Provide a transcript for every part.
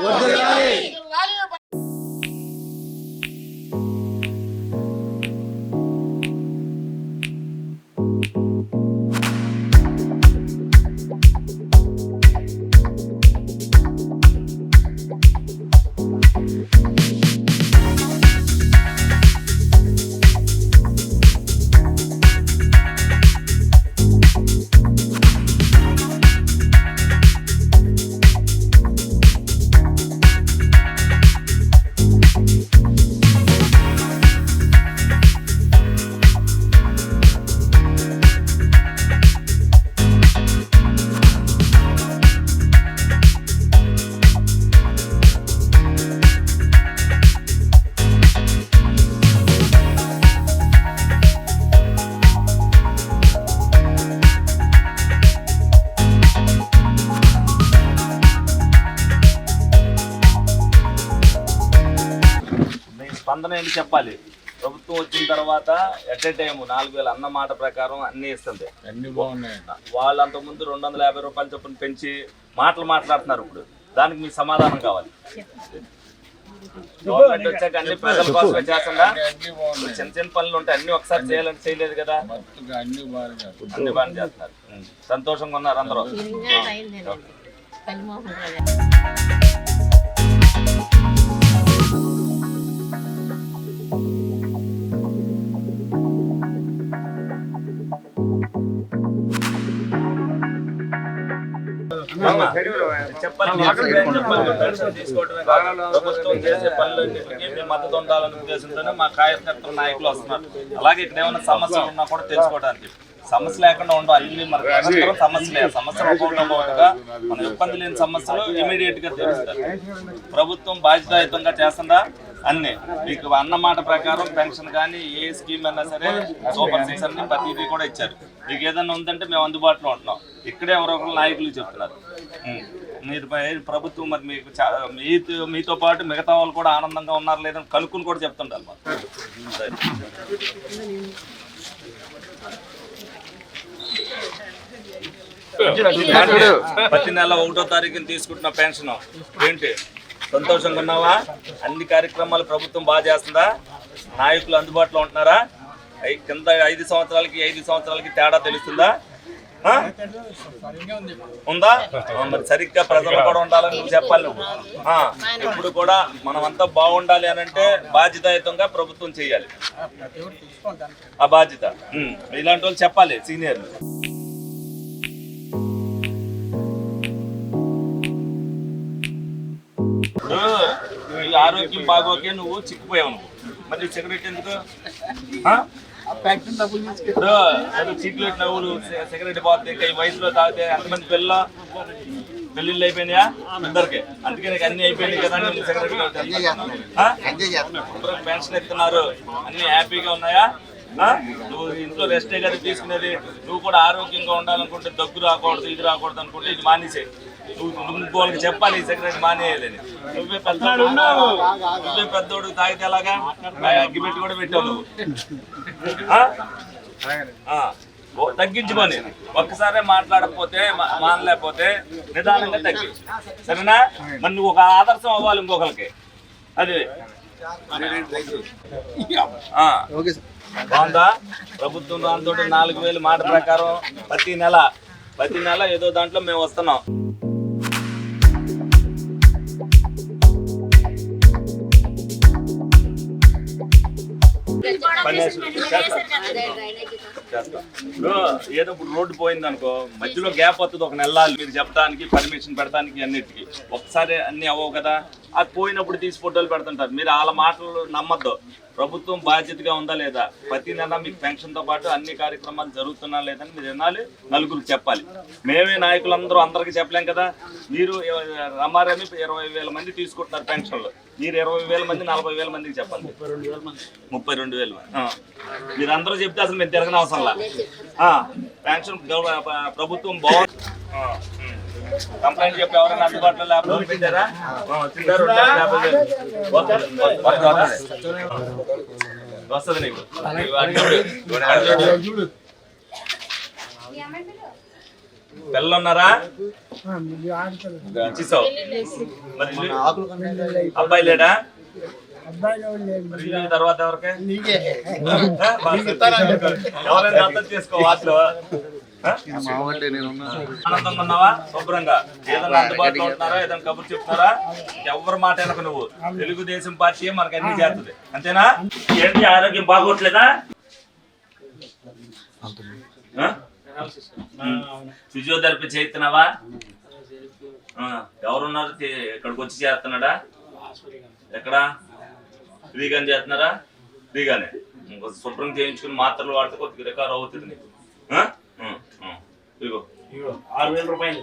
ஒருதலாலே ఏంటి చెప్పాలి? ప్రభుత్వం వచ్చిన తర్వాత ఎట్ ఏ టైం నాలుగు వేల అన్న మాట ప్రకారం అన్ని ఇస్తుంది. అన్ని బాగున్నాయి. వాళ్ళు అంతకుముందు రెండు వందల యాభై రూపాయల చొప్పున పెంచి మాటలు మాట్లాడుతున్నారు ఇప్పుడు. దానికి మీ సమాధానం కావాలి. గవర్నమెంట్ వచ్చాక అన్ని ప్రజల కోసమే చేస్తుందా? చిన్న చిన్న పనులు ఉంటాయి అన్ని ఒకసారి చేయాలంటే చేయలేదు కదా? అన్ని అన్ని బాగా చేస్తున్నారు. సంతోషంగా ఉన్నారు అందరూ. ప్రభుత్వం చేసే పనులన్నిటికీ మీ మద్దతు ఉండాలనే ఉద్దేశంతోనే మా కార్యకర్తల నాయకులు వస్తున్నారు. అలాగే ఇక్కడ ఏమైనా సమస్యలు ఉన్నా కూడా తెలుసుకోవడానికి. సమస్య లేకుండా ఉండవు. అన్ని మనకు సమస్యలే. ఒకటి ఒకటిగా మన ఇబ్బంది లేని సమస్యలు ఇమీడియట్గా తెలుస్తారు ప్రభుత్వం బాధ్యతాయుతంగా చేస్తుందా? అన్ని. మీకు అన్న మాట ప్రకారం పెన్షన్ కానీ ఏ స్కీమ్ అయినా సరే సూపర్ సిక్స్ అన్ని ప్రతిదీ కూడా ఇచ్చారు. మీకు ఏదైనా ఉందంటే మేము అందుబాటులో ఉంటున్నాం. ఇక్కడే ఎవరో ఒకరు నాయకులు చెప్తున్నారు. మీరు ప్రభుత్వం మరి మీకు మీతో మీతో పాటు మిగతా వాళ్ళు కూడా ఆనందంగా ఉన్నారు లేదని కనుక్కుని కూడా చెప్తుంటారు. ప్రతి నెల ఒకటో తారీఖున తీసుకుంటున్న పెన్షన్ ఏంటి? సంతోషంగా ఉన్నావా అన్ని కార్యక్రమాలు ప్రభుత్వం బాగా చేస్తుందా? నాయకులు అందుబాటులో ఉంటున్నారా? ఐ- కింద ఐదు సంవత్సరాలకి ఐదు సంవత్సరాలకి తేడా తెలుస్తుందా? ఉందా? మరి సరిగ్గా ప్రజలు కూడా ఉండాలని నువ్వు చెప్పాలి నువ్వు. ఇప్పుడు కూడా మనమంతా బాగుండాలి అని అంటే బాధ్యతాయుతంగా ప్రభుత్వం చేయాలి. ఆ బాధ్యత. ఇలాంటి వాళ్ళు చెప్పాలి సీనియర్లు. ఆరోగ్యం బాగోకే నువ్వు చిక్కిపోయావు నువ్వు. మరి సిగరెట్ ఎందుకు? సిగరెట్ నవ్వులు సిగరెట్ పోతే ఈ వయసులో తాగితే ఎంతమంది పిల్ల? పెళ్ళిళ్ళు అయిపోయినాయా? అందరికి. అందుకే నీకు అన్ని అయిపోయినాయి కదా సిగరెట్ పెన్షన్ ఇస్తున్నారు. అన్ని హ్యాపీగా ఉన్నాయా? నువ్వు ఇంట్లో రెస్టే కదా తీసుకునేది. నువ్వు కూడా ఆరోగ్యంగా ఉండాలనుకుంటే దగ్గు రాకూడదు ఇది రాకూడదు అనుకుంటే ఇది మానేసే ఇంకోళ్ళకి చెప్పాలి ఈ సిగరెట్ మానేయాలని. నువ్వే పెద్దోడు నువ్వే పెద్దోడు తాగితే ఎలాగా? అగ్గిపెట్టి కూడా పెట్టావు నువ్వు. ఓ, తగ్గించుకొని ఒక్కసారే మాట్లాడకపోతే మానలేకపోతే నిదానంగా తగ్గి. సరేనా? మరి నువ్వు ఒక ఆదర్శం అవ్వాలి ఇంకొకరికి అది. బాగుందా? ప్రభుత్వం దాంతో నాలుగు వేలు మాట ప్రకారం ప్రతి నెల ప్రతి నెల ఏదో దాంట్లో మేము వస్తున్నాం. ఇప్పుడు ఏదో ఇప్పుడు రోడ్డు పోయింది అనుకో మధ్యలో గ్యాప్ వస్తుంది ఒక నెల. మీరు చెప్పడానికి పర్మిషన్ పెడతానికి అన్నిటికీ. ఒకసారి అన్ని అవ్వవు కదా? అది పోయినప్పుడు తీసి ఫోటోలు పెడుతుంటారు. మీరు వాళ్ళ మాటలు నమ్మద్దు. ప్రభుత్వం బాధ్యతగా ఉందా లేదా? ప్రతి నెల మీకు పెన్షన్తో పాటు అన్ని కార్యక్రమాలు జరుగుతున్నా లేదని మీరు వినాలి నలుగురికి చెప్పాలి. మేమే నాయకులందరూ అందరికీ చెప్పలేం కదా? మీరు రమారమి ఇరవై వేల మంది తీసుకుంటున్నారు పెన్షన్లు. మీరు ఇరవై వేల మంది నలభై వేల మందికి చెప్పాలి ముప్పై రెండు వేలు మంది. మీరు అందరూ చెప్తే అసలు మేము తిరగని అవసరంలా పెన్షన్ ప్రభుత్వం బాగుంది కంప్లైంట్ చెప్పి ఎవరైనా అందుబాటులో లేకపోతే. వస్తుంది, నీకు. పిల్లలు ఉన్నారా చూసావు? మరి? అబ్బాయి లేడా? తర్వాత ఎవరికి? ఎవరైనా దత్తత చేసుకో వాటిలో? ఆనందంగా ఉన్నావా? శుభ్రంగా. ఏదైనా అందుబాటులో ఉంటున్నారా ఏదైనా కబుర్ చెప్తున్నారా ఎవరి మాట వెనక నువ్వు? తెలుగుదేశం పార్టీ మనకు అన్ని చేస్తుంది. అంతేనా? ఏంటి ఆరోగ్యం బాగోట్లేదా? ఫిజియోథెరపీ చేస్తున్నావా ఆ, ఎవరున్నారు? ఇక్కడికి వచ్చి చేస్తున్నాడా? ఎక్కడ? ఫ్రీగానే చేస్తున్నారా? ఫ్రీగానే. శుభ్రం చేయించుకుని మాత్రలు వాడితే కొద్దిగా రికవర్ అవుతుంది నీకు. ఇదిగో. ఇగో ఆరు వేల రూపాయలు.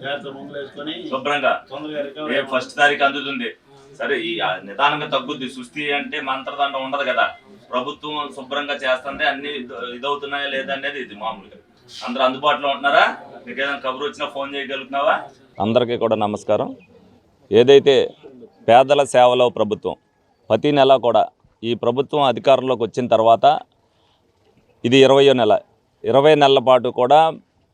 జాగ్రత్త మందులు వేసుకొని శుభ్రంగా. తొందరగా రికవర్ ఏ ఫస్ట్ తారీఖు అందుతుంది. సరే ఈ నిదానంగా తగ్గుద్ది. సుస్థి అంటే మంత్రదండ ఉండదు కదా. ప్రభుత్వం శుభ్రంగా చేస్తుంటే అన్ని ఇద- ఇదవుతున్నాయా లేదా అనేది ఇది మామూలుగా. అందరూ అందుబాటులో ఉంటున్నారా? మీకు ఏదైనా కబురు వచ్చినా ఫోన్ చేయగలుగుతున్నావా? అందరికీ కూడా నమస్కారం. ఏదైతే పేదల సేవలో ప్రభుత్వం ప్రతి నెల కూడా ఈ ప్రభుత్వం అధికారంలోకి వచ్చిన తర్వాత ఇది ఇరవయో నెల. ఇరవై నెలల పాటు కూడా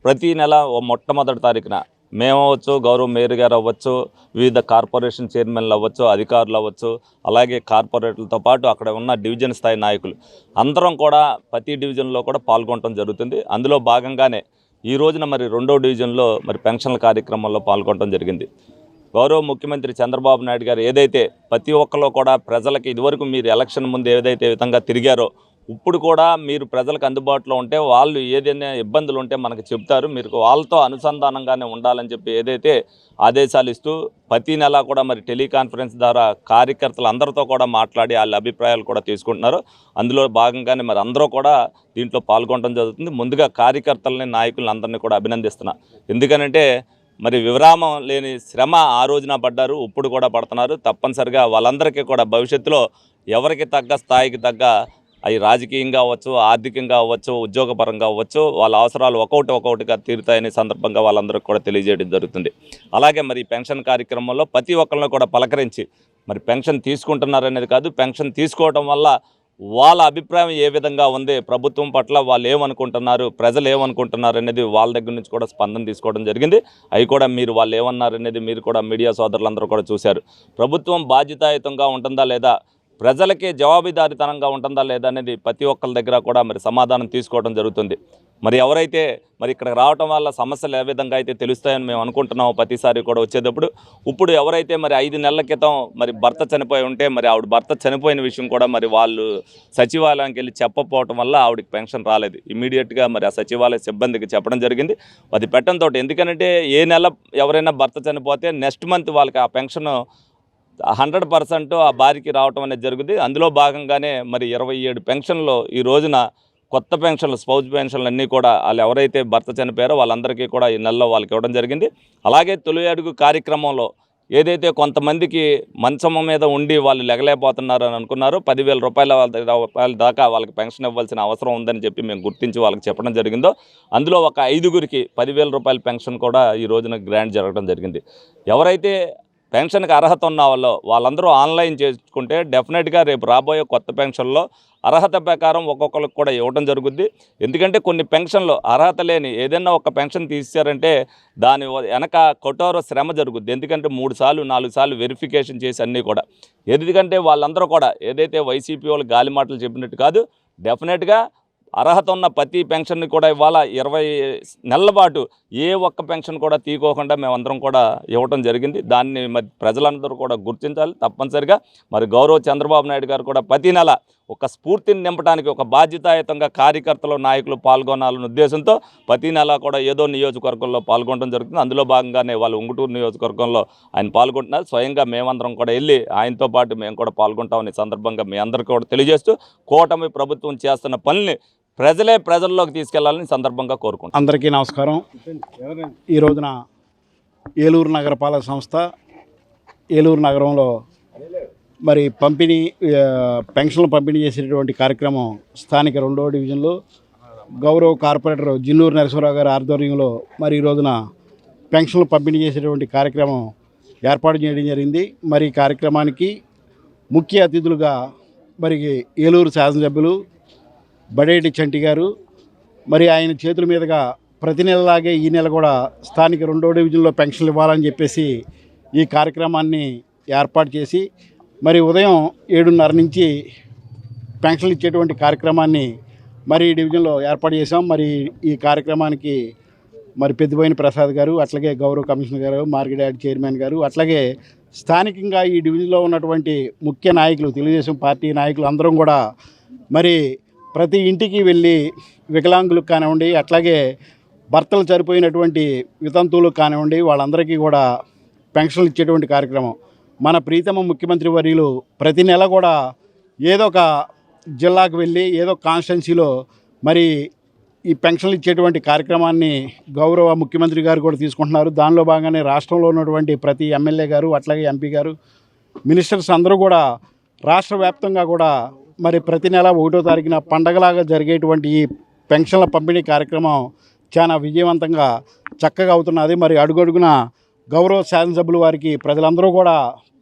ప్రతి నెల ఓ మొట్టమొదటి తారీఖున మేము అవ్వచ్చు గౌరవ మేయర్ గారు అవ్వచ్చు వివిధ కార్పొరేషన్ చైర్మన్లు అవ్వచ్చు అధికారులు అవ్వచ్చు అలాగే కార్పొరేటర్లతో పాటు అక్కడ ఉన్న డివిజన్ స్థాయి నాయకులు. అందరం కూడా ప్రతి డివిజన్లో కూడా పాల్గొనడం జరుగుతుంది. అందులో భాగంగానే ఈ రోజున మరి రెండో డివిజన్లో మరి పెన్షన్ల కార్యక్రమంలో పాల్గొనడం జరిగింది. గౌరవ ముఖ్యమంత్రి చంద్రబాబు నాయుడు గారు ఏదైతే ప్రతి ఒక్కరు కూడా ప్రజలకి ఇదివరకు మీరు ఎలక్షన్ ముందు ఏదైతే విధంగా తిరిగారో ఇప్పుడు కూడా మీరు ప్రజలకు అందుబాటులో ఉంటే వాళ్ళు ఏదైనా ఇబ్బందులు ఉంటే మనకు చెప్తారు మీరు వాళ్ళతో అనుసంధానంగానే ఉండాలని చెప్పి ఏదైతే ఆదేశాలు ఇస్తూ ప్రతి నెల కూడా మరి టెలికాన్ఫరెన్స్ ద్వారా కార్యకర్తలు అందరితో కూడా మాట్లాడి వాళ్ళ అభిప్రాయాలు కూడా తీసుకుంటున్నారు. అందులో భాగంగానే మరి అందరూ కూడా దీంట్లో పాల్గొనడం జరుగుతుంది. ముందుగా కార్యకర్తలని నాయకులను అందరినీ కూడా అభినందిస్తున్నా. ఎందుకనంటే మరి విరామం లేని శ్రమ ఆ రోజున పడ్డారు. ఇప్పుడు కూడా పడుతున్నారు. తప్పనిసరిగా వాళ్ళందరికీ కూడా భవిష్యత్తులో ఎవరికి తగ్గ స్థాయికి తగ్గ అవి రాజకీయంగా అవ్వచ్చు ఆర్థికంగా అవ్వచ్చు ఉద్యోగపరంగా అవ్వచ్చు వాళ్ళ అవసరాలు ఒక్కొక్కటి ఒక్కొక్కటిగా తీరుతాయనే సందర్భంగా వాళ్ళందరికీ కూడా తెలియజేయడం జరుగుతుంది. అలాగే మరి పెన్షన్ కార్యక్రమంలో ప్రతి ఒక్కరిని కూడా పలకరించి మరి పెన్షన్ తీసుకుంటున్నారనేది కాదు పెన్షన్ తీసుకోవడం వల్ల వాళ్ళ అభిప్రాయం ఏ విధంగా ఉంది ప్రభుత్వం పట్ల వాళ్ళు ఏమనుకుంటున్నారు ప్రజలు ఏమనుకుంటున్నారు అనేది వాళ్ళ దగ్గర నుంచి కూడా స్పందన తీసుకోవడం జరిగింది. అవి కూడా మీరు వాళ్ళు ఏమన్నారు అనేది మీరు కూడా మీడియా సోదరులందరూ కూడా చూశారు. ప్రభుత్వం బాధ్యతాయుతంగా ఉంటుందా లేదా ప్రజలకి జవాబుదారితనంగా ఉంటుందా లేదా అనేది ప్రతి ఒక్కరి దగ్గర కూడా మరి సమాధానం తీసుకోవడం జరుగుతుంది. మరి ఎవరైతే మరి ఇక్కడ రావటం వల్ల సమస్యలు ఏ విధంగా అయితే తెలుస్తాయని మేము అనుకుంటున్నాము ప్రతిసారి కూడా వచ్చేటప్పుడు ఇప్పుడు ఎవరైతే మరి ఐదు నెలల క్రితం మరి భర్త చనిపోయి ఉంటే మరి ఆవిడ భర్త చనిపోయిన విషయం కూడా మరి వాళ్ళు సచివాలయానికి వెళ్ళి చెప్పకపోవటం వల్ల ఆవిడకి పెన్షన్ రాలేదు. ఇమీడియట్గా మరి ఆ సచివాలయ సిబ్బందికి చెప్పడం జరిగింది. అది పెట్టడంతో ఎందుకంటే ఏ నెల ఎవరైనా భర్త చనిపోతే నెక్స్ట్ మంత్ వాళ్ళకి ఆ పెన్షన్ హండ్రెడ్ పర్సెంట్ ఆ భార్యకి రావటం అనేది జరుగుతుంది అందులో భాగంగానే మరి ఇరవై ఏడు పెన్షన్లు ఈ రోజున కొత్త పెన్షన్లు స్పౌజ్ పెన్షన్లు అన్నీ కూడా వాళ్ళు ఎవరైతే భర్త చనిపోయారో వాళ్ళందరికీ కూడా ఈ నెలలో వాళ్ళకి ఇవ్వడం జరిగింది. అలాగే తొలి అడుగు కార్యక్రమంలో ఏదైతే కొంతమందికి మంచం మీద ఉండి వాళ్ళు లెగలేకపోతున్నారు అని అనుకున్నారో పదివేల రూపాయల వాళ్ళ- రూపాయల దాకా వాళ్ళకి పెన్షన్ ఇవ్వాల్సిన అవసరం ఉందని చెప్పి మేము గుర్తించి వాళ్ళకి చెప్పడం జరిగిందో అందులో ఒక ఐదుగురికి పదివేల రూపాయల పెన్షన్ కూడా ఈ రోజున గ్రాండ్ జరగడం జరిగింది. ఎవరైతే పెన్షన్కి అర్హత ఉన్న వాళ్ళు వాళ్ళందరూ ఆన్లైన్ చేసుకుంటే డెఫినెట్గా రేపు రాబోయే కొత్త పెన్షన్లో అర్హత ప్రకారం ఒక్కొక్కరికి కూడా ఇవ్వడం జరుగుద్ది. ఎందుకంటే కొన్ని పెన్షన్లు అర్హత లేని ఏదైనా ఒక పెన్షన్ తీసారంటే దాని వెనక కఠోర శ్రమ జరుగుద్ది. ఎందుకంటే మూడు సార్లు నాలుగు సార్లు వెరిఫికేషన్ చేసి అన్నీ కూడా. ఎందుకంటే వాళ్ళందరూ కూడా ఏదైతే వైసీపీ వాళ్ళు గాలి మాటలు చెప్పినట్టు కాదు డెఫినెట్గా అర్హత ఉన్న ప్రతి పెన్షన్ని కూడా ఇవాళ ఇరవై నెలల పాటు ఏ ఒక్క పెన్షన్ కూడా తీసుకోకుండా మేమందరం కూడా ఇవ్వటం జరిగింది. దాన్ని మరి ప్రజలందరూ కూడా గుర్తించాలి తప్పనిసరిగా. మరి గౌరవ చంద్రబాబు నాయుడు గారు కూడా ప్రతి నెల ఒక స్ఫూర్తిని నింపడానికి ఒక బాధ్యతాయుతంగా కార్యకర్తలు నాయకులు పాల్గొనాలనే ఉద్దేశంతో ప్రతి నెల కూడా ఏదో నియోజకవర్గంలో పాల్గొనడం జరుగుతుంది. అందులో భాగంగానే వాళ్ళు ఉంగుటూరు నియోజకవర్గంలో ఆయన పాల్గొంటున్నారు. స్వయంగా మేమందరం కూడా వెళ్ళి ఆయనతో పాటు మేము కూడా పాల్గొంటామని సందర్భంగా మీ అందరికీ కూడా తెలియజేస్తూ కూటమి ప్రభుత్వం చేస్తున్న పనిని ప్రజలే ప్రజల్లోకి తీసుకెళ్ళాలని సందర్భంగా కోరుకుంటాం అందరికీ నమస్కారం. ఈ రోజున ఏలూరు నగరపాలక సంస్థ ఏలూరు నగరంలో మరి పంపిణీ పెన్షన్లు పంపిణీ చేసేటటువంటి కార్యక్రమం స్థానిక రెండవ డివిజన్లో గౌరవ కార్పొరేటర్ జిల్లూరు నరసింహరావు గారి ఆధ్వర్యంలో మరి ఈ రోజున పెన్షన్లు పంపిణీ చేసేటువంటి కార్యక్రమం ఏర్పాటు చేయడం జరిగింది. మరి కార్యక్రమానికి ముఖ్య అతిథులుగా మరి ఏలూరు శాసనసభ్యులు బడేటి చంటి గారు. మరి ఆయన చేతుల మీదుగా ప్రతి నెలలాగే ఈ నెల కూడా స్థానిక రెండో డివిజన్లో పెన్షన్లు ఇవ్వాలని చెప్పేసి ఈ కార్యక్రమాన్ని ఏర్పాటు చేసి మరి ఉదయం ఏడున్నర నుంచి పెన్షన్లు ఇచ్చేటువంటి కార్యక్రమాన్ని మరి ఈ డివిజన్లో ఏర్పాటు చేసాం మరి ఈ కార్యక్రమానికి మరి పెద్దబోయిన ప్రసాద్ గారు అట్లాగే గౌరవ కమిషనర్ గారు మార్కెట్ యార్డ్ చైర్మన్ గారు అట్లాగే స్థానికంగా ఈ డివిజన్లో ఉన్నటువంటి ముఖ్య నాయకులు తెలుగుదేశం పార్టీ నాయకులు అందరం కూడా మరి ప్రతి ఇంటికి వెళ్ళి వికలాంగులకు కానివ్వండి అట్లాగే భర్తలు చనిపోయినటువంటి వితంతువులకు కానివ్వండి వాళ్ళందరికీ కూడా పెన్షన్లు ఇచ్చేటువంటి కార్యక్రమం. మన ప్రీతమ ముఖ్యమంత్రి వర్యులు ప్రతి నెల కూడా ఏదో ఒక జిల్లాకు వెళ్ళి ఏదో కాన్స్టిట్యున్సీలో మరి ఈ పెన్షన్లు ఇచ్చేటువంటి కార్యక్రమాన్ని గౌరవ ముఖ్యమంత్రి గారు కూడా తీసుకుంటున్నారు. దానిలో భాగంగానే రాష్ట్రంలో ఉన్నటువంటి ప్రతి ఎమ్మెల్యే గారు అట్లాగే ఎంపీ గారు మినిస్టర్స్ అందరూ కూడా రాష్ట్ర వ్యాప్తంగా కూడా మరి ప్రతి నెల ఒకటో తారీఖున పండగలాగా జరిగేటువంటి ఈ పెన్షన్ల పంపిణీ కార్యక్రమం చాలా విజయవంతంగా చక్కగా అవుతున్నది. మరి అడుగడుగున గౌరవ శాసనసభ్యుల వారికి ప్రజలందరూ కూడా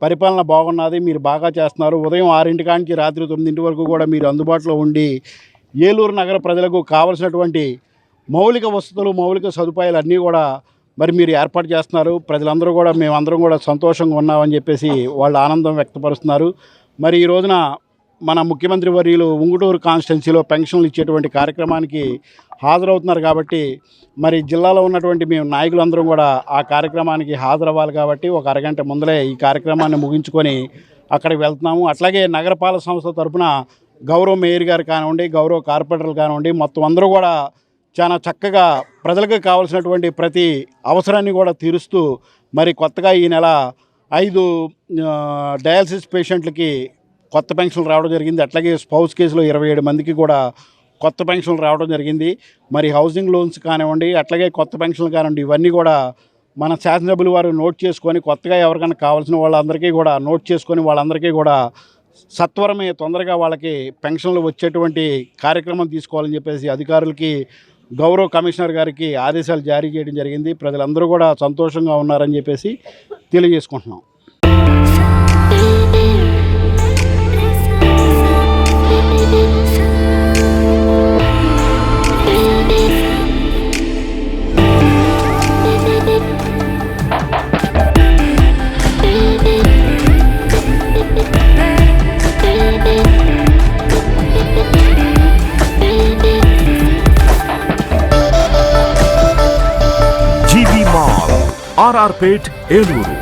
పరిపాలన బాగున్నది. మీరు బాగా చేస్తున్నారు. ఉదయం ఆరింటి కాంచి రాత్రి తొమ్మిదింటి వరకు కూడా మీరు అందుబాటులో ఉండి ఏలూరు నగర ప్రజలకు కావలసినటువంటి మౌలిక వసతులు మౌలిక సదుపాయాలు అన్నీ కూడా మరి మీరు ఏర్పాటు చేస్తున్నారు. ప్రజలందరూ కూడా మేమందరం కూడా సంతోషంగా ఉన్నామని చెప్పేసి వాళ్ళు ఆనందం వ్యక్తపరుస్తున్నారు. మరి ఈ రోజున మన ముఖ్యమంత్రి వర్యులు ఉంగుటూరు కాన్స్టిట్యున్సీలో పెన్షన్లు ఇచ్చేటువంటి కార్యక్రమానికి హాజరవుతున్నారు కాబట్టి మరి జిల్లాలో ఉన్నటువంటి మేము నాయకులందరం కూడా ఆ కార్యక్రమానికి హాజరవ్వాలి కాబట్టి ఒక అరగంట ముందలే ఈ కార్యక్రమాన్ని ముగించుకొని అక్కడికి వెళ్తున్నాము. అట్లాగే నగరపాలక సంస్థ తరఫున గౌరవ మేయర్ గారు కానివ్వండి గౌరవ కార్పొరేటర్లు కానివ్వండి మొత్తం అందరూ కూడా చాలా చక్కగా ప్రజలకు కావాల్సినటువంటి ప్రతి అవసరాన్ని కూడా తీరుస్తూ మరి కొత్తగా ఈ నెల ఐదు డయాలసిస్ పేషెంట్లకి కొత్త పెన్షన్లు రావడం జరిగింది. అట్లాగే స్పౌస్ కేసులో ఇరవై ఏడు మందికి కూడా కొత్త పెన్షన్లు రావడం జరిగింది. మరి హౌసింగ్ లోన్స్ కానివ్వండి అట్లాగే కొత్త పెన్షన్లు కానివ్వండి ఇవన్నీ కూడా మన శాసనసభ్యులు వారు నోట్ చేసుకొని కొత్తగా ఎవరికైనా కావాల్సిన వాళ్ళందరికీ కూడా నోట్ చేసుకొని వాళ్ళందరికీ కూడా సత్వరమే తొందరగా వాళ్ళకి పెన్షన్లు వచ్చేటువంటి కార్యక్రమం తీసుకోవాలని చెప్పేసి అధికారులకి గౌరవ కమిషనర్ గారికి ఆదేశాలు జారీ చేయడం జరిగింది. ప్రజలందరూ కూడా సంతోషంగా ఉన్నారని చెప్పేసి తెలియజేసుకుంటున్నాం. ఆర్ఆర్ పేట్ ఏలూరు